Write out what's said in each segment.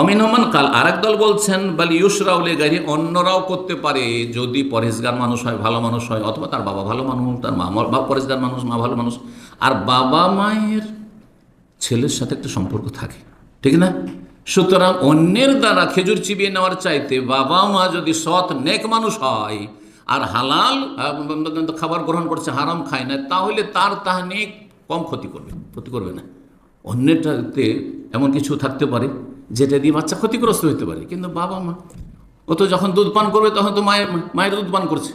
অমিনহমান কাল আরেক দল বলছেন, বালি ইউসরাউলে গাড়ি অন্যরাও করতে পারে। যদি পরেশগার মানুষ হয়, ভালো মানুষ হয়, অথবা তার বাবা ভালো মানুষ, তার মা বা পরেশগার মানুষ, মা ভালো মানুষ, আর বাবা মায়ের ছেলের সাথে একটা সম্পর্ক থাকে। ঠিক না? সুতরাং অন্যের দ্বারা খেজুর চিবিয়ে নেওয়ার চাইতে বাবা মা যদি সৎ, নেক মানুষ হয়, আর হালাল খাবার গ্রহণ করছে, হারাম খায় না, তাহলে তার তাহনিক কম ক্ষতি করবে ক্ষতি করবে না। অন্যেরটাতে এমন কিছু থাকতে পারে। যেটা দিয়ে বাচ্চা ক্ষতিগ্রস্ত হতে পারে, কিন্তু বাবা মা, ও তো যখন দুধ পান করবে, তখন তো মায়ের মায়ের দুধ পান করছে।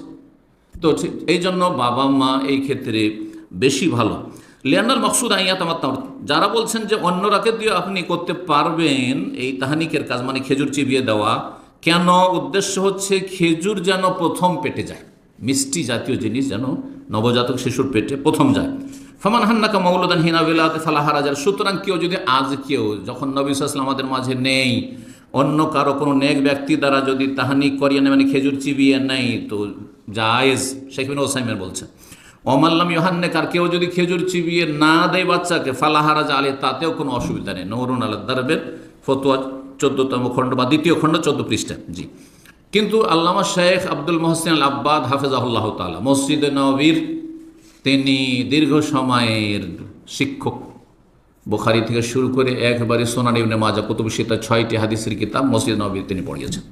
তো ঠিক এই জন্য বাবা মা এই ক্ষেত্রে বেশি ভালো। লিয়ান্নাল মকসুদ আমার তামর যারা বলছেন যে অন্য অন্যরাকে দিয়ে আপনি করতে পারবেন, এই তাহানিকের কাজ মানে খেজুর চিবিয়ে দেওয়া, কেন? উদ্দেশ্য হচ্ছে খেজুর যেন প্রথম পেটে যায়। মিষ্টি জাতীয় জিনিস যেন নবজাতক শিশুর পেটে প্রথম যায়। ফমান হান্নাকা মৌলদান হিনা বিলাতে ফালাহারাজার সুতরাং কেউ যদি আজ কেউ, যখন নবী সাল্লাম আমাদের মাঝে নেই, অন্য কারও কোনো নেক ব্যক্তি দ্বারা যদি তাহানি করিয়ে নেয় মানে খেজুর চিবিয়ে নেই তো জায়েজ, শেখ বিন ওসাইমের বলছেন অমাল্লাম ইহান্নে কার কেউ যদি খেজুর চিবিয়ে না দেয় বাচ্চাকে ফালাহারাজ আলে, তাতেও কোনো অসুবিধা নেই। নৌরুন আল্লাহ দারবের ফতুয়া, চোদ্দতম খণ্ড বা দ্বিতীয় খণ্ড, চোদ্দ পৃষ্ঠা। জি। কিন্তু আল্লামা শেখ আব্দুল মোহসিন আল আব্বাদ হাফেজাহুল্লাহ তালা মসজিদে নবীর তিনি দীর্ঘ সময়ের শিক্ষক। বোখারি থেকে শুরু করে একবারে সোনানি ইবনে মাজা কুতুব সীতা ছয়টি হাদিসের কিতাব মসজিদ নবী তিনি পড়িয়েছেন।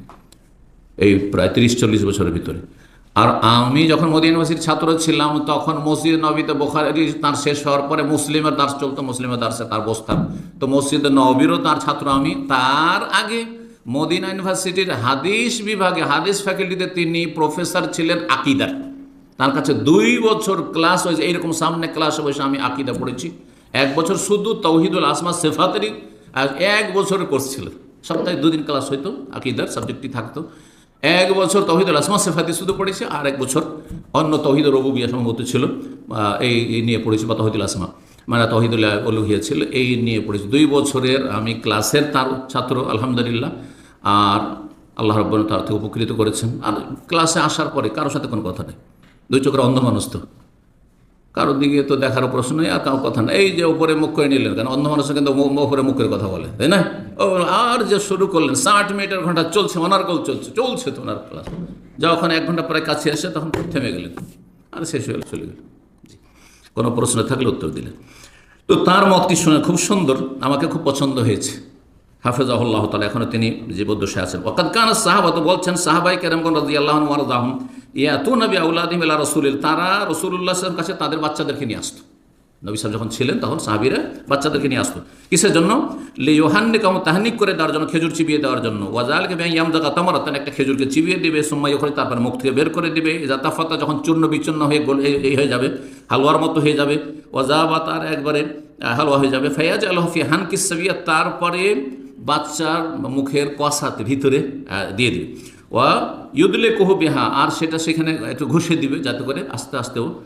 এই প্রায় তিরিশ চল্লিশ বছরের ভিতরে। আর আমি যখন মোদী ইউনিভার্সিটির ছাত্র ছিলাম, তখন মসজিদ নবীতে বোখারি তার শেষ হওয়ার পরে মুসলিমের দাস চলতো, মুসলিমের দাসে তার বসতাম তো মসজিদ নবীরও তার ছাত্র, আমি তার আগে মদিনা ইউনিভার্সিটির হাদিস বিভাগে, হাদিস ফ্যাকাল্টিতে তিনি প্রফেসর ছিলেন আকিদার। তার কাছে দুই বছর ক্লাস হয়েছে, এইরকম সামনে ক্লাসে বসে আমি আকিদা পড়েছি। এক বছর শুধু তৌহিদুল আসমা সেফাতেরই, আর এক বছরের কোর্স ছিল। সপ্তাহে দুদিন ক্লাস হইতো, আকিদার সাবজেক্টটি থাকতো। এক বছর তৌহিদুল আসমা সেফাতি শুধু পড়েছি, আর এক বছর অন্য তৌহিদ রবুবিয়া সম্ভবত ছিল এই নিয়ে পড়েছি, বা তৌহিদুল আসমা। মানে তৌহিদুল অলুহিয়া ছিল, এই নিয়ে পড়েছি। দুই বছরের আমি ক্লাসের তার ছাত্র, আলহামদুলিল্লাহ। আর আল্লাহ রব্বান তার থেকে উপকৃত করেছেন। আর ক্লাসে আসার পরে কারোর সাথে কোনো কথা নেই। দুই চোখের অন্ধ মানুষ তো। কারোর দিকে তো দেখার প্রশ্ন নেই, আর কারও কথা নেই। এই যে উপরে মুখ করে নিলেন কেন? অন্ধ মানুষ কিন্তু উপরে মুখের কথা বলে, তাই না? ও, আর যে শুরু করলেন, ষাট মিনিটের ঘণ্টা চলছে ওনার কল চলছে চলছে তো ওনার ক্লাস যখন এক ঘণ্টা প্রায় কাছে এসে তখন থেমে গেলেন। আর শেষ হয়ে চলে গেল কোনো প্রশ্ন থাকলে উত্তর দিলেন। তো তার মতটি শুনে খুব সুন্দর, আমাকে খুব পছন্দ হয়েছে। হাফেজাহুল্লাহ তালা এখনও তিনি জীবদ্দশে আছেন। ওকাদ কান সাহাবা তো বলছেন সাহাবাই কেরমগন রাজি আল্লাহ মারদাহম ইয়া তু নবী আউলাদিম আল্লাহ রসুলিল, তারা রসুল্লাহের কাছে তাদের বাচ্চাদেরকে নিয়ে আসতো। নবী সাহেব যখন ছিলেন, তখন সাহাবিরা বাচ্চাদেরকে নিয়ে আসতো। কিসের জন্য? লি ইউহান্নে কাম তাহানিক করে দেওয়ার জন্য, খেজুর চিবিয়ে দেওয়ার জন্য। ওয়াজালকে ব্যাং ইয়াম জায়গা তামারাতান, একটা খেজুরকে চিবিয়ে দিবে সময় ওখানে তারপর মুখ থেকে বের করে দিবে। জাতাফাতা যখন চূর্ণ বিচূর্ণ হয়ে গোল এই- হয়ে যাবে, হালুয়ার মতো হয়ে যাবে ওয়াজাবা তার একবারে হালুয়া হয়ে যাবে। ফায়াজ আলহফি হানকিস সাবিয়া, তারপরে বাচ্চার মুখের কষাতে ভিতরে দিয়ে দিবে। ওয়া ইউদলে কোহ বিহা, আর সেটা সেখানে একটু ঘষে দিবে যাতে করে আস্তে আস্তেও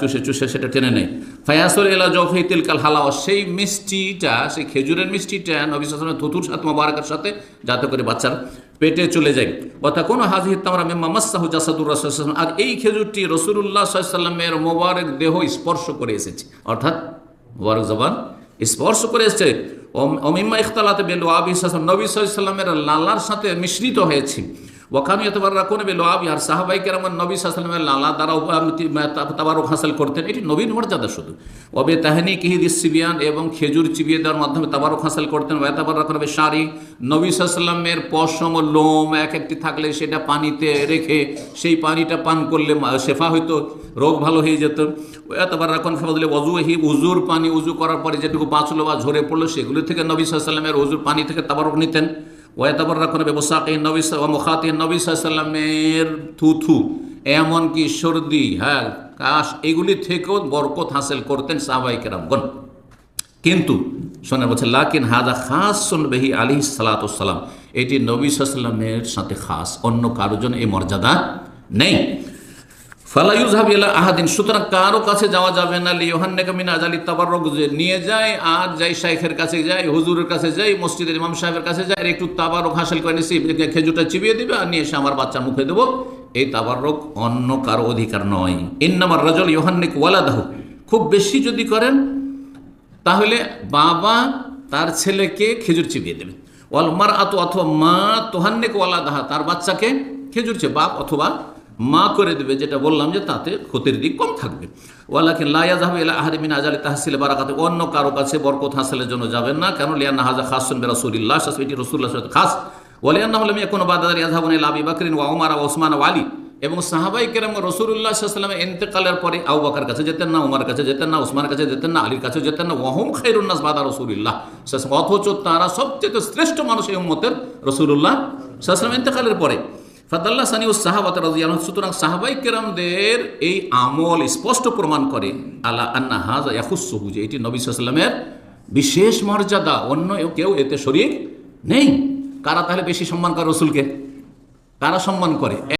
চুষে চুষে সেটা টেনে নেয়। ফায়াসর এলা জফে তিলকাল হালাওয়া সেই মিষ্টিটা, সেই খেজুরের মিষ্টিটা নবী সালামের থুতুর সাথে মোবারকের সাথে যাতে করে বাচ্চার পেটে চলে যায়। অর্থাৎ কোনো হাজি তামরা মেম্মা মাসাহু জাসাদুর রসুল আর এই খেজুরটি রসুল্লাহ সাল্লামের মোবারক দেহ স্পর্শ করে এসেছে। অর্থাৎ মোবারক জবান স্পর্শ করে এসেছে। অম- অমিম্মা ইখতালাতে বেলু আবি নবী সাল্লামের লালার সাথে মিশ্রিত হয়েছে। ওখানে এতবার রাখুন বেলু আবি আর সাহাবাই কেরামান নবী সাল্লামের লালা দ্বারা তাবারক হাসিল করতেন। এটি নবীন মর্যাদা শুধু। অবে তাহানি কিহিদিস সিবিয়ান এবং খেজুর চিবিয়ে দেওয়ার মাধ্যমে তাবারক হাসিল করতেন। ওয়াতাবার রাখুন হবে শাড়ি। নবী সাল্লামের পশম লোম এক একটি থাকলে সেটা পানিতে রেখে সেই পানিটা পান করলে শেফা হইতো, রোগ ভালো হয়ে যেত। এতবার রাখন ফজলে অজু হি উজুর পানি উজু করার পরে যেটুকু বাঁচলো বা ঝরে পড়ল সেগুলো থেকে নবী সাল্লামের উজুর পানি থেকে তাবারক নিতেন। ওয়াতাবার রাখন ব্যবসা নবী মুখাতে নবী সাল্লামের থুথু, এমনকি সর্দি হ্যাঁ কাশ, এগুলি থেকেও বরকত হাসিল করতেন সাহাবাই কেরামগণ কিন্তু শোনা বলছে, লাকিন হাদা খাস বেহি আলী সালাতাম এটি নবী সাল্লামের সাথে খাস, অন্য কারোজন এই মর্যাদা নেই। আহাদিন, সুতরাং কাছে যাওয়া যাবে না তাবারক যে নিয়ে যায় আর কাছে হুজুরের কাছে যাই মসজিদের সাহেবের কাছে একটু হাসিল করে খেজুরটা চিবিয়ে দিবে আর নিয়ে এসে আমার বাচ্চার মুখে দেবো। এই তাবারক অন্য কারও অধিকার নয়। ইন্নামার রাজল ইউহান্নিক ওয়ালাদাহ, খুব বেশি যদি করেন, তাহলে বাবা তার ছেলেকে খেজুর চিবিয়ে দেবে। ওয়াল মার আতো অথবা মা তোহান্নেক ওয়ালা দাহা তার বাচ্চাকে খেজুরছে বাপ অথবা মা করে দেবে যেটা বললাম যে তাতে ক্ষতির দিক কম থাকবে। ওয়ালাকে লাইয়া যাবে এলা আহারিমিন আজালি তাহসিল বারাকাতে, অন্য কারও কাছে বরকত হাসিলের জন্য যাবেন না, কেন? লিয়ান্না হাজা খাসুন বেরাসুলিল্লাহ এটি রসুল্লাহ খাস। ওলিয়ান্না হলাম কোনো বাদাদার ইয়াজাবন আবি বাকরিন ওয়া উমার ওসমান ওয়া আলী। এবং সাহাবাই কেরাম রসুল্লাহ সাল্লামের এন্তেকালের পরে আউ বাকার কাছে যেতেন না, উমার কাছে যেতেন না উসমানের কাছে যেতেন না, আলীর কাছে যেতেন না ওয়াহুম খাইরুন্নাস বাদা রসুল্লাহ অথচ তারা সবচেয়ে শ্রেষ্ঠ মানুষ এই উম্মতের রসুল্লাহ সাল্লাম এন্তেকালের পরে। ফাদাল্লাহ সানি ও সাহাবাত রাজিয়ান সুতরাং সাহাবাই কেরামদের এই আমল স্পষ্ট প্রমাণ করে, আলা আন্না হাজা ইয়াহুসহু যে এটি নবী সাল্লামের বিশেষ মর্যাদা, অন্য কেউ এতে শরীর নেই। কারা তাহলে বেশি সম্মান করে রসুলকে? কারা সম্মান করে?